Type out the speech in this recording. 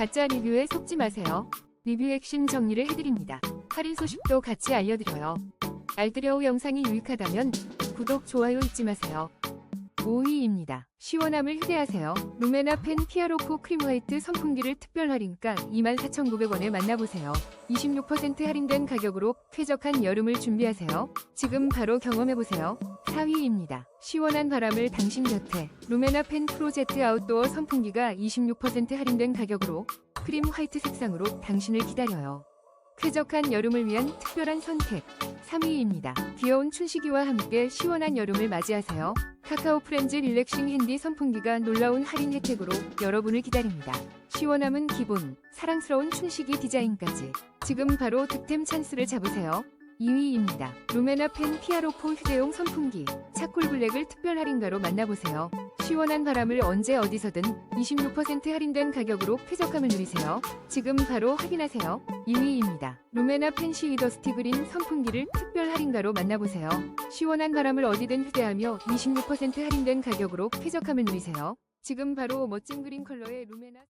가짜 리뷰에 속지 마세요. 리뷰 핵심 정리를 해드립니다. 할인 소식도 같이 알려드려요. 알뜰여우 영상이 유익하다면 구독, 좋아요 잊지 마세요. 5위입니다. 시원함을 휴대하세요. 루메나 펜 피아로코 크림 화이트 선풍기를 특별 할인가 24,900원에 만나보세요. 26% 할인된 가격으로 쾌적한 여름을 준비하세요. 지금 바로 경험해보세요. 4위입니다. 시원한 바람을 당신 곁에 루메나 펜 프로젝트 아웃도어 선풍기가 26% 할인된 가격으로 크림 화이트 색상으로 당신을 기다려요. 쾌적한 여름을 위한 특별한 선택 3위입니다. 귀여운 춘식이와 함께 시원한 여름을 맞이하세요. 카카오 프렌즈 릴렉싱 핸디 선풍기가 놀라운 할인 혜택으로 여러분을 기다립니다. 시원함은 기본, 사랑스러운 춘식이 디자인까지. 지금 바로 득템 찬스를 잡으세요. 2위입니다. 루메나 펜 피아로포 휴대용 선풍기 차콜 블랙을 특별 할인가로 만나보세요. 시원한 바람을 언제 어디서든 26% 할인된 가격으로 쾌적함을 누리세요. 지금 바로 확인하세요. 2위입니다. 루메나 펜시 위더스티 그린 선풍기를 특별 할인가로 만나보세요. 시원한 바람을 어디든 휴대하며 26% 할인된 가격으로 쾌적함을 누리세요. 지금 바로 멋진 그린 컬러의 루메나